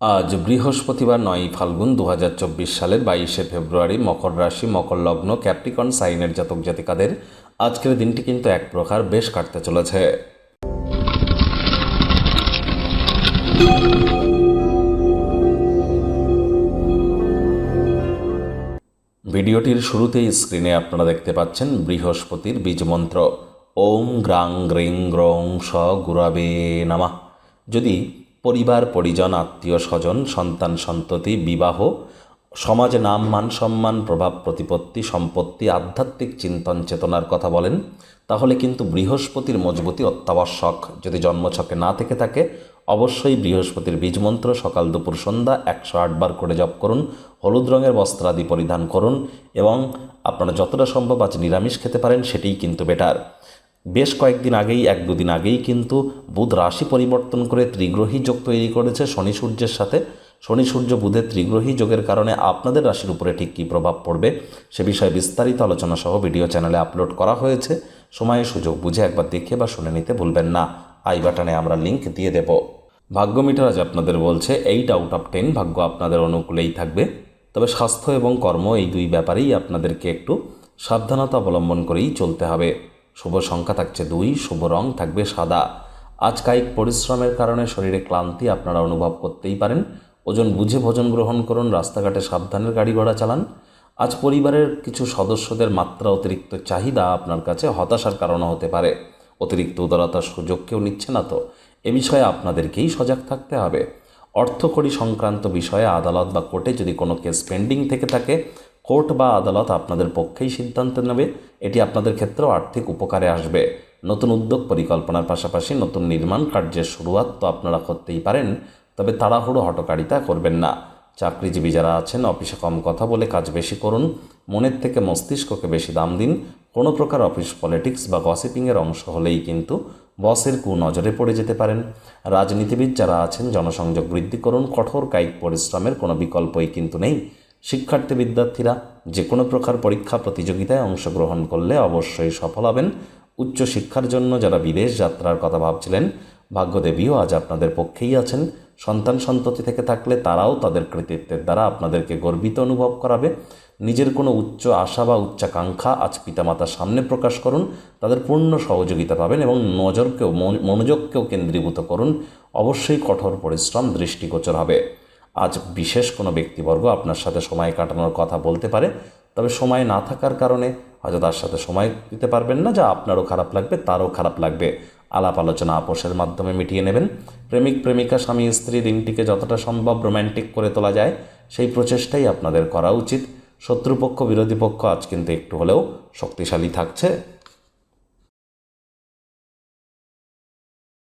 আজ বৃহস্পতিবার নয় ফাল্গুন দু হাজার চব্বিশ সালের বাইশে ফেব্রুয়ারি মকর রাশি, মকর লগ্ন, ক্যাপ্রিকন, সাইনের জাতক জাতিকাদের আজকের দিনটি কিন্তু এক প্রকার বেশ কাটতে চলেছে। ভিডিওটির শুরুতেই স্ক্রিনে আপনারা দেখতে পাচ্ছেন বৃহস্পতির বীজমন্ত্র। ওম গ্রাং গ্রিং গ্রং স গুরাবে নামা। যদি পরিবার, পরিজন, আত্মীয় স্বজন, সন্তান, সন্ততি, বিবাহ, সমাজ, নাম, মান, সম্মান, প্রভাব, প্রতিপত্তি, সম্পত্তি, আধ্যাত্মিক চিন্তন, চেতনার কথা বলেন, তাহলে কিন্তু বৃহস্পতির মজবুতি অত্যাবশ্যক। যদি জন্মছকে না থেকে থাকে, অবশ্যই বৃহস্পতির বীজমন্ত্র সকাল দুপুর সন্ধ্যা একশো আটবার করে জপ করুন, হলুদ রঙের বস্ত্রাদি পরিধান করুন এবং আপনারা যতটা সম্ভব আজ নিরামিষ খেতে পারেন, সেটিই কিন্তু বেটার। বেশ কয়েকদিন আগেই, এক দুদিন আগেই কিন্তু বুধ রাশি পরিবর্তন করে ত্রিগ্রহী যোগ তৈরি করেছে শনি সূর্যের সাথে। শনি সূর্য বুধের ত্রিগ্রহী যোগের কারণে আপনাদের রাশির উপরে ঠিক কী প্রভাব পড়বে সে বিষয়ে বিস্তারিত আলোচনা সহ ভিডিও চ্যানেলে আপলোড করা হয়েছে। সময়ে সুযোগ বুঝে একবার দেখে বা শুনে নিতে ভুলবেন না। আই বাটনে আমরা লিংক দিয়ে দেব। ভাগ্য মিটার আজ আপনাদের বলছে এইট আউট অফ টেন ভাগ্য আপনাদের অনুকূলেই থাকবে। তবে স্বাস্থ্য এবং কর্ম এই দুই ব্যাপারেই আপনাদেরকে একটু সাবধানতা অবলম্বন করেই চলতে হবে। শুভ সংখ্যা থাকছে দুই, শুভ রং থাকবে সাদা। আজ কায়িক পরিশ্রমের কারণে শরীরে ক্লান্তি আপনারা অনুভব করতেই পারেন। ওজন বুঝে ভোজন গ্রহণ করুন, রাস্তাঘাটে সাবধানের গাড়ি ঘোড়া চালান। আজ পরিবারের কিছু সদস্যদের মাত্রা অতিরিক্ত চাহিদা আপনার কাছে হতাশার কারণও হতে পারে। অতিরিক্ত উদারতার সুযোগ কেউ নিচ্ছে না তো। এ বিষয়ে আপনাদেরকেই সজাগ থাকতে হবে। অর্থকড়ি সংক্রান্ত বিষয়ে আদালত বা কোর্টে যদি কোনো কেস পেন্ডিং থেকে থাকে কোর্ট বা আদালত আপনাদের পক্ষেই সিদ্ধান্ত নেবে। এটি আপনাদের ক্ষেত্রেও আর্থিক উপকারে আসবে। নতুন উদ্যোগ পরিকল্পনার পাশাপাশি নতুন নির্মাণ কার্যের শুরুয়াত তো আপনারা করতেই পারেন, তবে তাড়াহুড়ো হটকারিতা করবেন না। চাকরিজীবী যারা আছেন, অফিসে কম কথা বলে কাজ বেশি করুন, মনের থেকে মস্তিষ্ককে বেশি দাম দিন। কোনো প্রকার অফিস পলিটিক্স বা গসিপিংয়ের অংশ হলেই কিন্তু বসের কুনজরে পড়ে যেতে পারেন। রাজনীতিবিদ যারা আছেন, জনসংযোগ বৃদ্ধি করুন, কঠোর কায়িক পরিশ্রমের কোনো বিকল্পই কিন্তু নেই। শিক্ষার্থী বিদ্যার্থীরা যে কোনো প্রকার পরীক্ষা প্রতিযোগিতায় অংশগ্রহণ করলে অবশ্যই সফল হবেন। উচ্চ শিক্ষার জন্য যারা বিদেশ যাত্রার কথা ভাবছিলেন, ভাগ্যদেবীও আজ আপনাদের পক্ষেই আছেন। সন্তান সন্ততি থেকে থাকলে তারাও তাদের কৃতিত্বের দ্বারা আপনাদেরকে গর্বিত অনুভব করাবে। নিজের কোনো উচ্চ আশা বা উচ্চাকাঙ্ক্ষা আজ পিতামাতার সামনে প্রকাশ করুন, তাদের পূর্ণ সহযোগিতা পাবেন এবং নজরকেও মনোযোগকেও কেন্দ্রীভূত করুন। অবশ্যই কঠোর পরিশ্রম দৃষ্টিগোচর হবে। আজ বিশেষ কোনো ব্যক্তিবর্গ আপনার সাথে সময় কাটানোর কথা বলতে পারে, তবে সময় না থাকার কারণে হয়তো তার সাথে সময় দিতে পারবেন না, যা আপনারও খারাপ লাগবে, তারও খারাপ লাগবে। আলাপ আলোচনা আপোষের মাধ্যমে মিটিয়ে নেবেন। প্রেমিক, প্রেমিকা, স্বামী, স্ত্রী দিনটিকে যতটা সম্ভব রোম্যান্টিক করে তোলা যায়, সেই প্রচেষ্টাই আপনাদের করা উচিত। শত্রুপক্ষ, বিরোধী পক্ষ আজ কিন্তু একটু হলেও শক্তিশালী থাকছে।